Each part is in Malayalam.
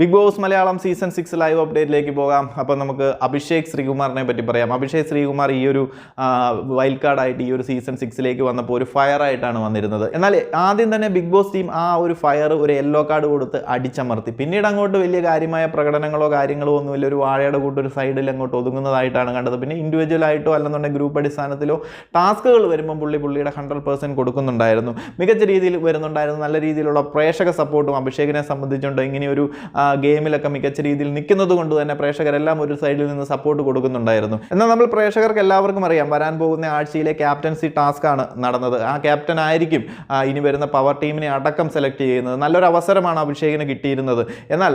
Big boss Malayalam season six live അപ്ഡേറ്റിലേക്ക് പോകാം. അപ്പോൾ നമുക്ക് അഭിഷേക് ശ്രീകുമാറിനെ പറ്റി പറയാം. അഭിഷേക് ശ്രീകുമാർ ഈ ഒരു വൈൽഡ് കാർഡായിട്ട് ഈ ഒരു സീസൺ സിക്സിലേക്ക് വന്നപ്പോൾ ഒരു ഫയർ ആയിട്ടാണ് വന്നിരുന്നത്. എന്നാൽ ആദ്യം തന്നെ ബിഗ് ബോസ് ടീം ആ ഒരു ഫയർ ഒരു യെല്ലോ കാർഡ് കൊടുത്ത് അടിച്ചമർത്തി. പിന്നീട് അങ്ങോട്ട് വലിയ കാര്യമായ പ്രകടനങ്ങളോ കാര്യങ്ങളോ ഒന്നുമില്ല ഒരു വാഴയുടെ കൂട്ട് ഒരു സൈഡിൽ അങ്ങോട്ട് ഒതുങ്ങുന്നതായിട്ടാണ് കണ്ടത്. പിന്നെ ഇൻഡിവിജ്വൽ ആയിട്ടോ അല്ലെന്നുണ്ടെങ്കിൽ ഗ്രൂപ്പ് അടിസ്ഥാനത്തിലോ ടാസ്കുകൾ വരുമ്പോൾ പുള്ളി പുള്ളിയുടെ ഹൺഡ്രഡ് പെർസെന്റ് കൊടുക്കുന്നുണ്ടായിരുന്നു. മികച്ച രീതിയിൽ വരുന്നുണ്ടായിരുന്നു. നല്ല രീതിയിലുള്ള പ്രേക്ഷക സപ്പോർട്ടും അഭിഷേകിനെ സംബന്ധിച്ചുകൊണ്ട് ഇങ്ങനെയൊരു ഗെയിമിലൊക്കെ മികച്ച രീതിയിൽ നിൽക്കുന്നത് കൊണ്ട് തന്നെ പ്രേക്ഷകരെല്ലാം ഒരു സൈഡിൽ നിന്ന് സപ്പോർട്ട് കൊടുക്കുന്നുണ്ടായിരുന്നു. എന്നാൽ നമ്മൾ പ്രേക്ഷകർക്ക് എല്ലാവർക്കും അറിയാം വരാൻ പോകുന്ന ആഴ്ചയിലെ ക്യാപ്റ്റൻസി ടാസ്ക് ആണ് നടന്നത്. ആ ക്യാപ്റ്റൻ ആയിരിക്കും ഇനി വരുന്ന പവർ ടീമിനെ അടക്കം സെലക്ട് ചെയ്യുന്നത്. നല്ലൊരു അവസരമാണ് അഭിഷേകിന് കിട്ടിയിരുന്നത്. എന്നാൽ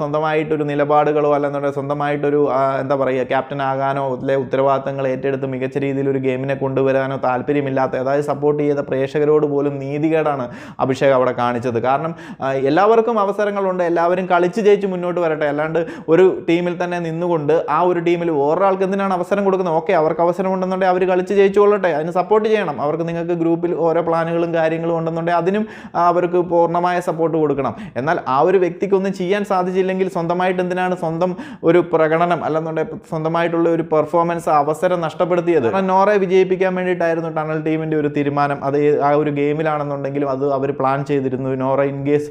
സ്വന്തമായിട്ടൊരു നിലപാടുകളോ അല്ലെന്നുണ്ടെങ്കിൽ സ്വന്തമായിട്ടൊരു എന്താ പറയുക ക്യാപ്റ്റൻ ആകാനോ അല്ലെ ഉത്തരവാദിത്തങ്ങൾ ഏറ്റെടുത്ത് മികച്ച രീതിയിൽ ഒരു ഗെയിമിനെ കൊണ്ടുവരാനോ താല്പര്യമില്ലാത്ത അതായത് സപ്പോർട്ട് ചെയ്ത പ്രേക്ഷകരോട് പോലും നീതികേടാണ് അഭിഷേക് അവിടെ കാണിച്ചത്. കാരണം എല്ലാവർക്കും അവസരങ്ങളുണ്ട് എല്ലാവരും കളിച്ച് ജയിച്ച് മുന്നോട്ട് വരട്ടെ. അല്ലാണ്ട് ഒരു ടീമിൽ തന്നെ നിന്നുകൊണ്ട് ആ ഒരു ടീമിൽ ഒരാൾക്ക് എന്തിനാണ് അവസരം കൊടുക്കുന്നത്? ഓക്കെ അവർക്ക് അവസരം ഉണ്ടെന്നുണ്ടെങ്കിൽ അവർ കളിച്ച് ജയിച്ചു കൊള്ളട്ടെ. അതിന് സപ്പോർട്ട് ചെയ്യണം. അവർക്ക് നിങ്ങൾക്ക് ഗ്രൂപ്പിൽ ഓരോ പ്ലാനുകളും കാര്യങ്ങളും ഉണ്ടെന്നുണ്ടെങ്കിൽ അതിനും അവർക്ക് പൂർണമായ സപ്പോർട്ട് കൊടുക്കണം. എന്നാൽ ആ ഒരു വ്യക്തിക്കൊന്നും ചെയ്യാൻ സാധിച്ചില്ലെങ്കിൽ സ്വന്തമായിട്ട് എന്തിനാണ് സ്വന്തം ഒരു പ്രകടനം അല്ലെന്നുണ്ടെങ്കിൽ സ്വന്തമായിട്ടുള്ള ഒരു പെർഫോമൻസ് അവസരം നഷ്ടപ്പെടുത്തിയത്? നോറെ വിജയിപ്പിക്കാൻ വേണ്ടിയിട്ടായിരുന്നു ടണൽ ടീമിന്റെ ഒരു തീരുമാനം. അത് ആ ഒരു ഗെയിമിലാണെന്നുണ്ടെങ്കിലും അത് അവർ പ്ലാൻ ചെയ്തിരുന്നു. നോറ ഇൻ കേസ്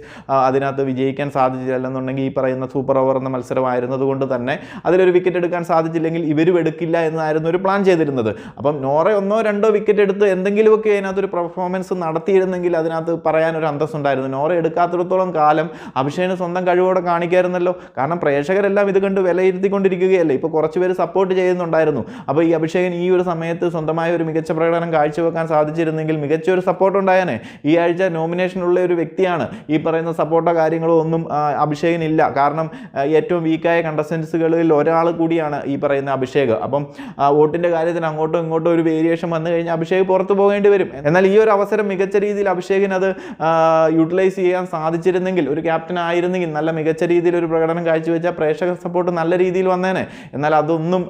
അതിനകത്ത് വിജയിക്കാൻ സാധിച്ചില്ലെന്നുണ്ടെങ്കിൽ ഈ പറയുന്ന സൂപ്പർ ഓവർ എന്ന മത്സരമായിരുന്നതുകൊണ്ട് തന്നെ അതിലൊരു വിക്കറ്റ് എടുക്കാൻ സാധിച്ചില്ലെങ്കിൽ ഇവരും എടുക്കില്ല എന്നായിരുന്നു ഒരു പ്ലാൻ ചെയ്തിരുന്നത്. അപ്പം നോറ ഒന്നോ രണ്ടോ വിക്കറ്റ് എടുത്ത് എന്തെങ്കിലുമൊക്കെ അതിനകത്തൊരു പെർഫോമൻസ് നടത്തിയിരുന്നെങ്കിൽ അതിനകത്ത് പറയാനൊരു അന്തസ്സുണ്ടായിരുന്നു നോറ എടുക്കാത്തിടത്തോളം കാലം അഭിഷേകിന് സ്വന്തം കഴിവോടെ കാണിക്കായിരുന്നല്ലോ. കാരണം പ്രേക്ഷകരെല്ലാം ഇത് കണ്ട് വിലയിരുത്തിക്കൊണ്ടിരിക്കുകയല്ലേ. ഇപ്പോൾ കുറച്ച് പേര് സപ്പോർട്ട് ചെയ്യുന്നുണ്ടായിരുന്നു. അപ്പോൾ ഈ അഭിഷേകൻ ഈ ഒരു സമയത്ത് സ്വന്തമായ ഒരു മികച്ച പ്രകടനം കാഴ്ചവെക്കാൻ സാധിച്ചിരുന്നെങ്കിൽ മികച്ച ഒരു സപ്പോർട്ട് ഉണ്ടായേനെ. ഈ ആഴ്ച നോമിനേഷനുള്ള ഒരു വ്യക്തിയാണ് ഈ പറയുന്ന സപ്പോർട്ടോ കാര്യങ്ങളോ ഒന്നും ആ, അഭിഷേകിനില്ല കാരണം ഏറ്റവും വീക്കായ കണ്ടസ്റ്റൻസുകളിൽ ഒരാൾ കൂടിയാണ് ഈ പറയുന്ന അഭിഷേക്. അപ്പം വോട്ടിന്റെ കാര്യത്തിൽ അങ്ങോട്ടും ഇങ്ങോട്ടും ഒരു വേരിയേഷൻ വന്നു കഴിഞ്ഞാൽ അഭിഷേക് പുറത്തു പോകേണ്ടി വരും. എന്നാൽ ഈ ഒരു അവസരം മികച്ച രീതിയിൽ അഭിഷേകിന് അത് യൂട്ടിലൈസ് ചെയ്യാൻ സാധിച്ചിരുന്നെങ്കിൽ ഒരു ക്യാപ്റ്റൻ ആയിരുന്നെങ്കിൽ നല്ല മികച്ച രീതിയിൽ ഒരു പ്രകടനം കാഴ്ചവെച്ചാൽ പ്രേക്ഷക സപ്പോർട്ട് നല്ല രീതിയിൽ വന്നേനെ. എന്നാൽ അതൊന്നും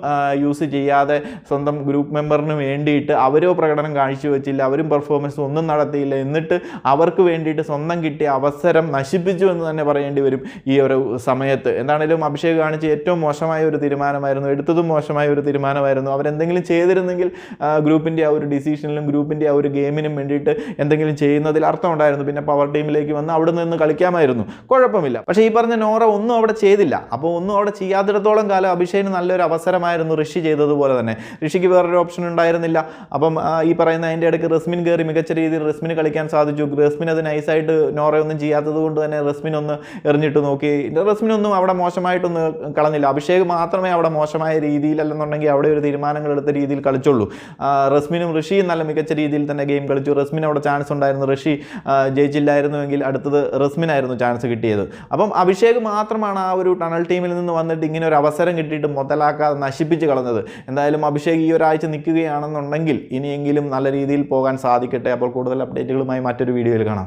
യൂസ് ചെയ്യാതെ സ്വന്തം ഗ്രൂപ്പ് മെമ്പറിന് വേണ്ടിയിട്ട് അവരോ പ്രകടനം കാഴ്ചവെച്ചില്ല അവരും പെർഫോമൻസ് ഒന്നും നടത്തിയില്ല എന്നിട്ട് അവർക്ക് വേണ്ടിയിട്ട് സ്വന്തം കിട്ടിയ അവസരം നശിപ്പിച്ചു എന്ന് തന്നെ പറയേണ്ടി വരും ഈ ഒരു സമയത്ത് എന്താണേലും അഭിഷേക് കാണിച്ച ഏറ്റവും മോശമായ ഒരു തീരുമാനമായിരുന്നു എടുത്തതും മോശമായ ഒരു തീരുമാനമായിരുന്നു. അവരെന്തെങ്കിലും ചെയ്തിരുന്നെങ്കിൽ ഗ്രൂപ്പിന്റെ ആ ഒരു ഡിസിഷനിലും ഗ്രൂപ്പിന്റെ ആ ഒരു ഗെയിമിനും വേണ്ടിയിട്ട് എന്തെങ്കിലും ചെയ്യുന്നതിൽ അർത്ഥമുണ്ടായിരുന്നു. പിന്നെ പവർ ടീമിലേക്ക് വന്ന് അവിടെ നിന്ന് കളിക്കാമായിരുന്നു. കുഴപ്പമില്ല. പക്ഷേ ഈ പറഞ്ഞ നോറ ഒന്നും അവിടെ ചെയ്തില്ല. അപ്പോൾ ഒന്നും അവിടെ ചെയ്യാത്തിടത്തോളം കാലം അഭിഷേകിന് നല്ലൊരു അവസരമായിരുന്നു ഋഷി ചെയ്തതുപോലെ തന്നെ. ഋഷിക്ക് വേറൊരു ഓപ്ഷൻ ഉണ്ടായിരുന്നില്ല. അപ്പം ഈ പറയുന്ന അതിന്റെ ഇടയ്ക്ക് റസ്മിൻ കയറി മികച്ച രീതിയിൽ റസ്മിന് കളിക്കാൻ സാധിച്ചു. റസ്മിൻ അത് നൈസായിട്ട് നോറയൊന്നും ചെയ്യാത്തത് കൊണ്ട് തന്നെ റസ്മിൻ ഒന്ന് എറിഞ്ഞിട്ട് നോക്കി. റസ്മിൻ ഒന്നും അവിടെ മോശമായിട്ടൊന്നും കളഞ്ഞില്ല. അഭിഷേക് മാത്രമേ അവിടെ മോശമായ രീതിയിലല്ലെന്നുണ്ടെങ്കിൽ അവിടെ ഒരു തീരുമാനങ്ങൾ എടുത്ത രീതിയിൽ കളിച്ചുള്ളൂ. റസ്മിനും ഋഷിയും നല്ല മികച്ച രീതിയിൽ തന്നെ ഗെയിം കളിച്ചു. റസ്മിന് അവിടെ ചാൻസ് ഉണ്ടായിരുന്നു. ഋഷി ജയിച്ചില്ലായിരുന്നുവെങ്കിൽ അടുത്തത് റസ്മിനായിരുന്നു ചാൻസ് കിട്ടിയത്. അപ്പം അഭിഷേക് മാത്രമാണ് ആ ഒരു ടണൽ ടീമിൽ നിന്ന് വന്നിട്ട് ഇങ്ങനെ ഒരു അവസരം കിട്ടിയിട്ട് മുതലാക്കാതെ നശിപ്പിച്ച് കളഞ്ഞത്. എന്തായാലും അഭിഷേക് ഈ ഒരാഴ്ച നിൽക്കുകയാണെന്നുണ്ടെങ്കിൽ ഇനിയെങ്കിലും നല്ല രീതിയിൽ പോകാൻ സാധിക്കട്ടെ. അപ്പോൾ കൂടുതൽ അപ്ഡേറ്റുകളുമായി മറ്റൊരു വീഡിയോയിൽ കാണാം.